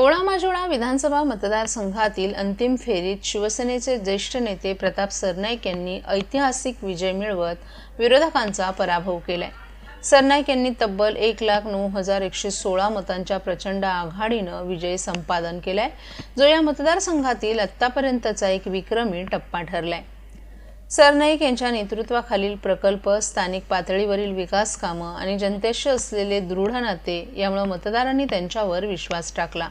ओळामाजोळा विधानसभा मतदारसंघातील अंतिम फेरीत शिवसेनेचे ज्येष्ठ नेते प्रताप सरनाईक यांनी ऐतिहासिक विजय मिळवत विरोधकांचा पराभव केलाय. सरनाईक यांनी तब्बल एक लाख नऊ हजार एकशे सोळा मतांच्या प्रचंड आघाडीनं विजय संपादन केलाय जो या मतदारसंघातील आत्तापर्यंतचा एक विक्रमी टप्पा ठरलाय. सरनाईक यांच्या नेतृत्वाखालील प्रकल्प स्थानिक पातळीवरील विकास कामं आणि जनतेशी असलेले दृढ नाते यामुळे मतदारांनी त्यांच्यावर विश्वास टाकला.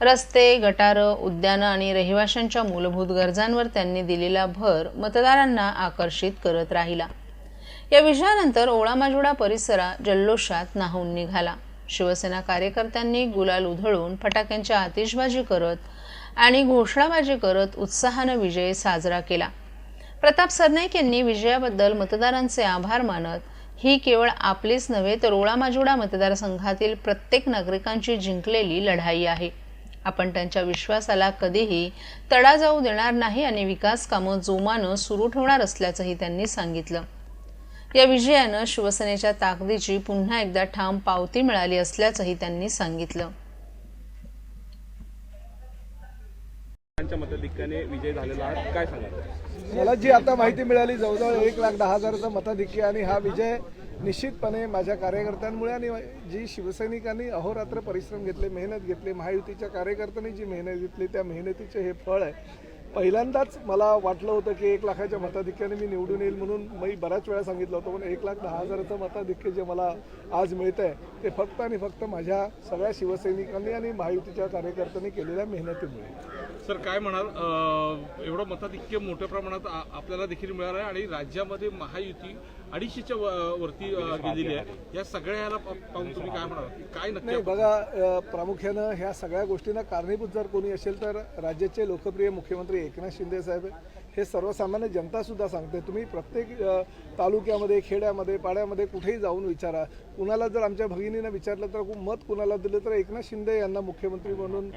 रस्ते गटारं उद्यानं आणि रहिवाशांच्या मूलभूत गरजांवर त्यांनी दिलेला भर मतदारांना आकर्षित करत राहिला. या विजयानंतर ओळामाजुडा परिसरात जल्लोषात नाहून निघाला. शिवसेना कार्यकर्त्यांनी गुलाल उधळून फटाक्यांची आतिषबाजी करत आणि घोषणाबाजी करत उत्साहानं विजय साजरा केला. प्रताप सरनाईक यांनी विजयाबद्दल मतदारांचे आभार मानत ही केवळ आपलीच नव्हे तर ओळामाजुडा मतदारसंघातील प्रत्येक नागरिकांची जिंकलेली लढाई आहे. आपण त्यांच्या विश्वासाला कधीही तडा जाऊ देणार नाही आणि विकास कामं जोमानं सुरू ठेवणार असल्याचंही त्यांनी सांगितलं. या विजयानं शिवसेनेच्या ताकदीची पुन्हा एकदा ठाम पावती मिळाली असल्याचंही त्यांनी सांगितलं. विजय झालेला आहे काय मला जी आता माहिती मिळाली जवळजवळ एक लाख दहा हजाराचा मताधिक्य आणि हा विजय निश्चितपणे माझ्या कार्यकर्त्यांमुळे आणि जी शिवसैनिकांनी अहोरात्र परिश्रम घेतले मेहनत घेतली महायुतीच्या कार्यकर्त्यांनी जी मेहनत घेतली त्या मेहनतीचे हे फळ आहे. पहिल्यांदाच मला वाटलं होतं की एक लाखाच्या मताधिक्याने मी निवडून येईल म्हणून मी बऱ्याच वेळा सांगितलं होतं पण एक लाख दहा हजाराचं मताधिक्य जे मला आज मिळतं आहे ते फक्त आणि फक्त माझ्या सगळ्या शिवसैनिकांनी आणि महायुतीच्या कार्यकर्त्यांनी केलेल्या मेहनतीमुळे. सर काय म्हणाल? एवढं मताधिक्य मोठ्या प्रमाणात आ- आपल्याला देखील मिळालं आहे आणि राज्यामध्ये महायुती अडीचशेच्या व- वरती गेलेली आहे. या सगळ्याला पाहून तुम्ही काय म्हणाल काय नक्की नाही बघा प्रामुख्यानं ह्या सगळ्या गोष्टींना कारणीभूत जर कोणी असेल तर राज्याचे लोकप्रिय मुख्यमंत्री एकनाथ शिंदे साहेब हे सर्वसामान्य जनता सुद्धा सांगते. तुम्ही प्रत्येक तालुक्यामध्ये खेड्यामध्ये पाड्यामध्ये कुठेही जाऊन विचारा. कुणाला जर आमच्या भगिनीनं विचारलं तर मत कुणाला दिलं तर एकनाथ शिंदे यांना मुख्यमंत्री म्हणून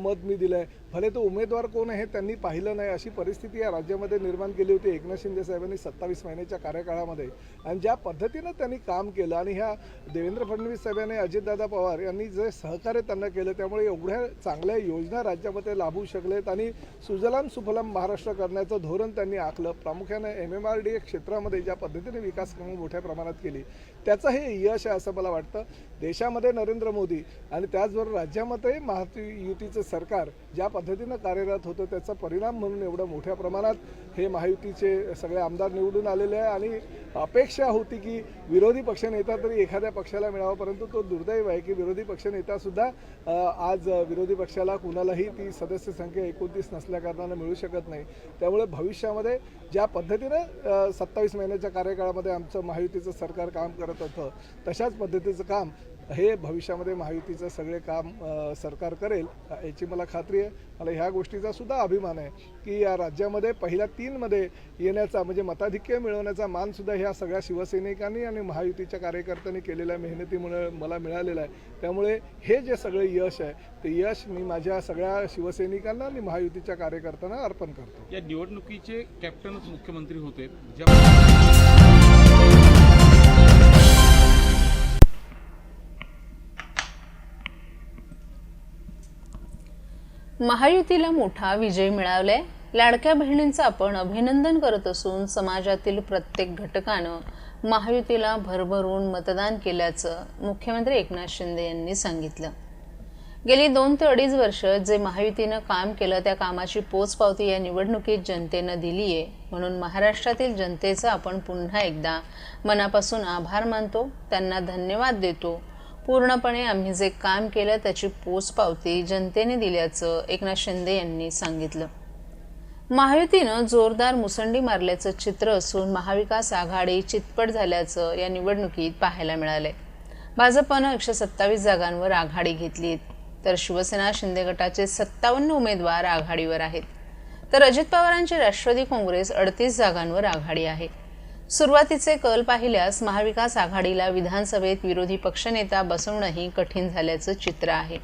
मत मी दिलंय. भले तो उमेदवार कोण आहे त्यांनी पाहिलं नाही. अशी परिस्थिती या राज्यामध्ये निर्माण केली होती एकनाथ शिंदे साहेबांनी सत्तावीस महिन्याच्या कार्यकाळामध्ये. आणि ज्या पद्धतीनं त्यांनी काम केलं आणि ह्या देवेंद्र फडणवीस साहेबांनी अजितदादा पवार यांनी जे सहकार्य त्यांना केलं त्यामुळे एवढ्या चांगल्या योजना राज्यामध्ये लाभू शकलेत आणि सुजलाम सुफलाम महाराष्ट्र करण्याचं धोरण त्यांनी आखलं. प्रामुख्याने एम एम आर डी क्षेत्रामध्ये ज्या पद्धतीने विकास कामं मोठ्या प्रमाणात केली त्याचं हे यश आहे असं मला वाटतं. देशामध्ये नरेंद्र मोदी आणि त्याचबरोबर राज्यामध्ये महायुतीचं सरकार ज्या पद्धतीनं कार्यरत होतं त्याचा परिणाम म्हणून एवढं मोठ्या प्रमाणात हे महायुतीचे सगळे आमदार निवडून आलेले आहे आणि अपेक्षा होती की विरोधी पक्षनेता तरी एखाद्या पक्षाला मिळावा परंतु तो दुर्दैव आहे की विरोधी पक्षनेतासुद्धा नेतासुद्धा आज विरोधी पक्षाला कुणालाही ती सदस्य संख्या एकोणतीस नसल्याकारणानं मिळू शकत नाही. त्यामुळे भविष्यामध्ये ज्या पद्धतीनं सत्तावीस महिन्याच्या कार्यकाळामध्ये आमचं महायुतीचं सरकार काम करत होतं तशाच पद्धतीचं काम हे भविष्यामध्ये महायुतीचं सगळे काम सरकार करेल याची मला खात्री आहे. मला ह्या गोष्टीचा सुद्धा अभिमान आहे की या राज्यामध्ये पहिल्या तीनमध्ये येण्याचा म्हणजे मताधिक्य मिळवण्याचा मानसुद्धा ह्या सगळ्या शिवसैनिकांनी आणि महायुतीच्या कार्यकर्त्यांनी केलेल्या मेहनतीमुळे मला मिळालेलं आहे. त्यामुळे हे जे सगळे यश आहे ते यश मी माझ्या सगळ्या शिवसैनिकांना आणि महायुतीच्या कार्यकर्त्यांना अर्पण करतो. या निवडणुकीचे कॅप्टनच मुख्यमंत्री होते. ज्या महायुतीला मोठा विजय मिळावलाय. लाडक्या बहिणींचं आपण अभिनंदन करत असून समाजातील प्रत्येक घटकानं महायुतीला भरभरून मतदान केल्याचं मुख्यमंत्री एकनाथ शिंदे यांनी सांगितलं. गेली दोन ते अडीच वर्ष जे महायुतीनं काम केलं त्या कामाची पोचपावती या निवडणुकीत जनतेनं दिली आहे म्हणून महाराष्ट्रातील जनतेचा आपण पुन्हा एकदा मनापासून आभार मानतो. त्यांना धन्यवाद देतो. पूर्णपणे आम्ही जे काम केलं त्याची पोचपावती जनतेने दिल्याचं एकनाथ शिंदे यांनी सांगितलं. महायुतीनं जोरदार मुसंडी मारल्याचं चित्र असून महाविकास आघाडी चितपट झाल्याचं या निवडणुकीत पाहायला मिळालंय. भाजपनं एकशे सत्तावीस जागांवर आघाडी घेतली तर शिवसेना शिंदे गटाचे सत्तावन्न उमेदवार आघाडीवर आहेत. तर अजित पवारांची राष्ट्रवादी काँग्रेस अडतीस जागांवर आघाडी आहे. सुरुवातीचे कल पाहिल्यास महाविकास आघाडीला विधानसभेत विरोधी पक्षनेता बसवणंही कठीण झाल्याचं चित्र आहे.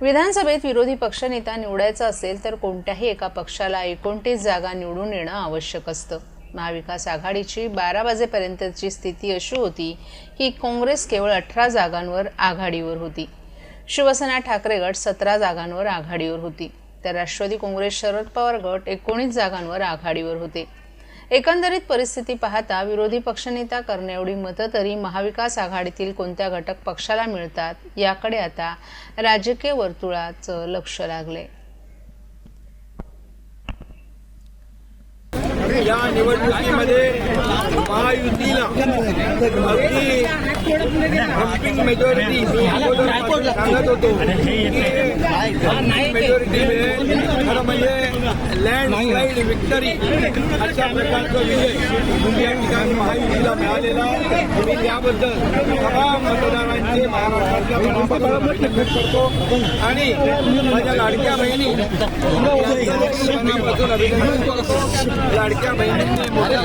विधानसभेत विरोधी पक्षनेता निवडायचा असेल तर कोणत्याही एका पक्षाला एकोणतीस जागा निवडून येणं आवश्यक असतं. महाविकास आघाडीची बारा वाजेपर्यंतची स्थिती अशी होती की काँग्रेस केवळ अठरा जागांवर आघाडीवर होती. शिवसेना ठाकरे गट सतरा जागांवर आघाडीवर होती. तर राष्ट्रवादी काँग्रेस शरद पवार गट एकोणीस जागांवर आघाडीवर होते. एकंदरीत परिस्थिती पाहता विरोधी पक्षनेता करण्याएवढी मतं तरी महाविकास आघाडीतील कोणत्या घटक पक्षाला मिळतात याकडे आता राजकीय वर्तुळाचं लक्ष लागले या निवडणुकीमध्ये महायुतीला अगदी हम्पिंग मेजॉरिटी मी अगोदर सांगत होतो मेजॉरिटी मिळेल म्हणजे लँड स्लाईड विक्टरी अशा प्रकारचा विजय या ठिकाणी महायुतीला मिळालेला मी त्याबद्दल तमाम मतदारांचे मनापासून अभिनंदन करतो आणि माझ्या लाडक्या बहिणी मनापासून अभिनंदन करतो लाडक्या बहिणींनी मोठ्या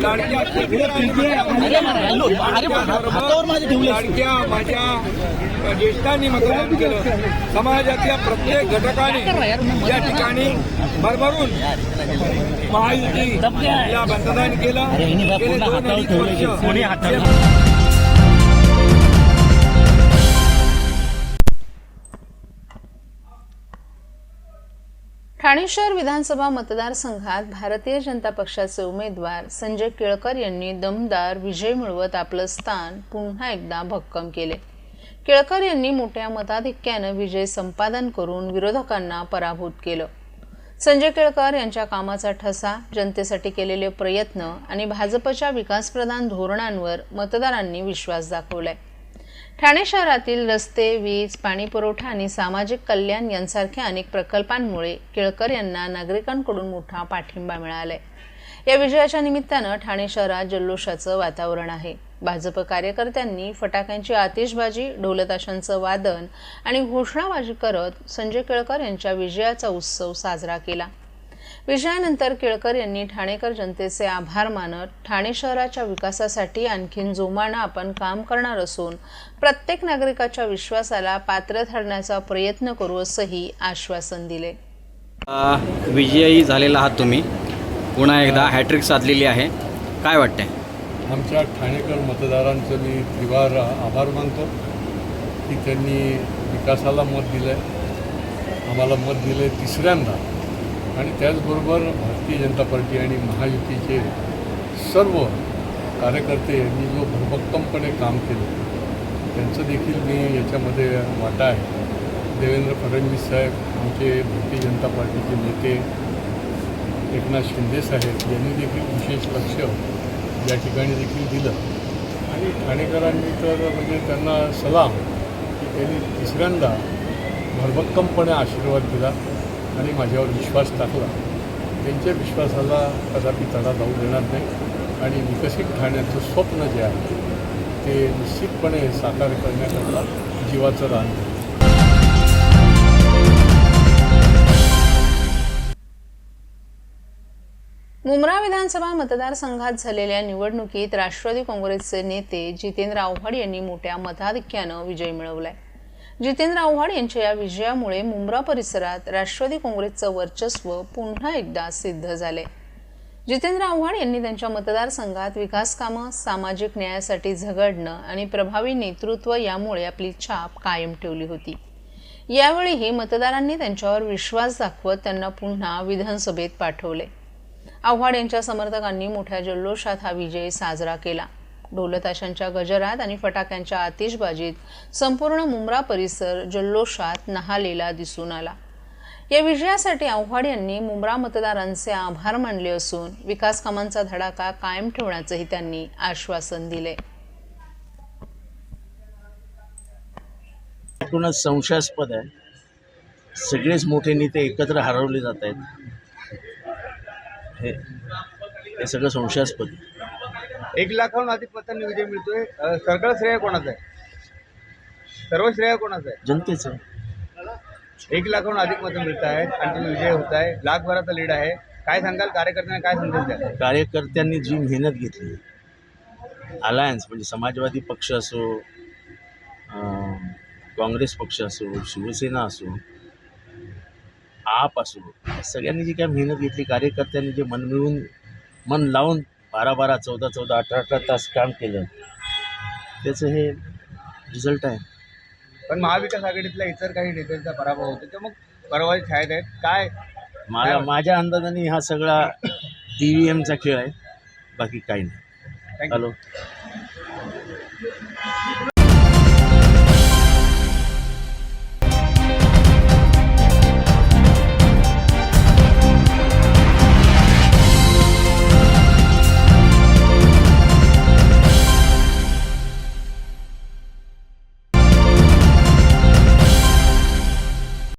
लाडक्या लाडक्या माझ्या ज्येष्ठांनी मतदान केलं समाजातल्या प्रत्येक घटकाने या ठिकाणी भरभरून महायुतीला मतदान केलं. गेले दोन अडीच वर्ष ठाणे शहर विधानसभा मतदारसंघात भारतीय जनता पक्षाचे उमेदवार संजय केळकर यांनी दमदार विजय मिळवत आपलं स्थान पुन्हा एकदा भक्कम केले. केळकर यांनी मोठ्या मताधिक्यानं विजय संपादन करून विरोधकांना पराभूत केलं. संजय केळकर यांच्या कामाचा ठसा जनतेसाठी केलेले प्रयत्न आणि भाजपच्या विकासप्रधान धोरणांवर मतदारांनी विश्वास दाखवलाय. ठाणे शहरातील रस्ते वीज पाणीपुरवठा आणि सामाजिक कल्याण यांसारख्या अनेक प्रकल्पांमुळे केळकर यांना नागरिकांकडून मोठा पाठिंबा मिळालाय. या विजयाच्या निमित्तानं ठाणे शहरात जल्लोषाचं वातावरण आहे. भाजप कार्यकर्त्यांनी फटाक्यांची आतिषबाजी ढोलताशांचं वादन आणि घोषणाबाजी करत संजय केळकर यांच्या विजयाचा उत्सव साजरा केला. विजयानंतर केळकर यांनी ठाणेकर जनतेचे आभार मानत ठाणे शहराच्या विकासासाठी आणखीन जोमानं आपण काम करणार असून प्रत्येक नागरिकाच्या विश्वासाला पात्र ठरण्याचा प्रयत्न करू असंही आश्वासन दिले. विजयी झालेला आहात तुम्ही. पुन्हा एकदा हॅट्रिक साधलेली आहे. काय वाटतंय? आमच्या ठाणेकर मतदारांचं मी त्रिवार आभार मानतो की त्यांनी विकासाला मत दिलं आहे आम्हाला मत दिलं आहे तिसऱ्यांदा. आणि त्याचबरोबर भारतीय जनता पार्टी आणि महायुतीचे सर्व कार्यकर्ते यांनी जो भरभक्कमपणे काम केलं त्यांचं देखील मी याच्यामध्ये वाटा आहे. देवेंद्र फडणवीस साहेब आमचे भारतीय जनता पार्टीचे नेते एकनाथ शिंदे साहेब यांनी देखील विशेष लक्ष या ठिकाणी देखील दिलं. आणि ठाणेकरांनी तर म्हणजे त्यांना सलाम की त्यांनी तिसऱ्यांदा भरभक्कमपणे आशीर्वाद दिला आणि माझ्यावर विश्वास टाकला. त्यांच्या विश्वासाला कदापि तडा जाऊ देणार नाही आणि विकसित ठाण्याचं स्वप्न जे आहे ते निश्चितपणे साकार करण्याकरता जीवाचं रान मुंब्रा विधानसभा मतदारसंघात झालेल्या निवडणुकीत राष्ट्रवादी काँग्रेसचे नेते जितेंद्र आव्हाड यांनी मोठ्या मताधिक्यानं विजय मिळवलाय. जितेंद्र आव्हाड यांच्या या विजयामुळे मुंब्रा परिसरात राष्ट्रवादी काँग्रेसचं वर्चस्व पुन्हा एकदा सिद्ध झाले जितेंद्र आव्हाड यांनी त्यांच्या मतदारसंघात विकासकामं सामाजिक न्यायासाठी झगडणं आणि प्रभावी नेतृत्व यामुळे आपली छाप कायम ठेवली होती. यावेळीही मतदारांनी त्यांच्यावर विश्वास दाखवत त्यांना पुन्हा विधानसभेत पाठवले आव्हाड यांच्या समर्थकांनी मोठ्या जल्लोषात हा विजय साजरा केला. ढोलताशांच्या गजरात आणि फटाक्यांच्या आतिषबाजीत संपूर्ण मुंब्रा परिसर जल्लोषात नहालेला दिसून आला. या विजयासाठी आव्हाड यांनी मुंब्रा मतदारांचे आभार मानले असून विकास कामांचा धडाका कायम ठेवण्याचंही त्यांनी आश्वासन दिले. संशयास्पद आहे. सगळेच मोठे नेते एकत्र हरवले जात आहेत. हे हे सगळं संशयास्पद. एक लाखाहून अधिक मतांनी विजय मिळतोय. अ, सगळं श्रेय कोणाचं आहे? सर्व श्रेय कोणाचं आहे? जनतेचं. एक लाखाहून अधिक मतं मिळत आहेत आणि तुम्ही विजय होत आहे. लाखभराचा लीड आहे. काय सांगाल? कार्यकर्त्यांना काय संदेश द्याल? कार्यकर्त्यांनी जी मेहनत घेतली अलायन्स म्हणजे समाजवादी पक्ष असो अं, काँग्रेस पक्ष असो शिवसेना असो आप असो सगळ्यांनी जी काय मेहनत घेतली कार्यकर्त्यांनी जे मन मिळून मन लावून बारा बारा चौदा चौदा अठरा अठरा तास काम केलं त्याचं हे रिझल्ट आहे. पण महाविकास आघाडीतल्या इतर काही नेत्यांचा पराभव होतो ते मग परवा छायत आहेत. काय? मला माझ्या अंदाजाने हा सगळा टी व्ही एमचा खेळ आहे बाकी काही नाही. Thank you. हॅलो